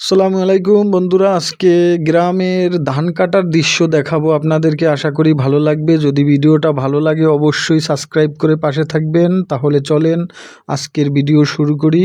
আসসালামু আলাইকুম বন্ধুরা, আজকে গ্রামের ধান কাটার দৃশ্য দেখাবো আপনাদেরকে। আশা করি ভালো লাগবে। যদি ভিডিওটা ভালো লাগে অবশ্যই সাবস্ক্রাইব করে পাশে থাকবেন। তাহলে চলেন আজকের ভিডিও শুরু করি।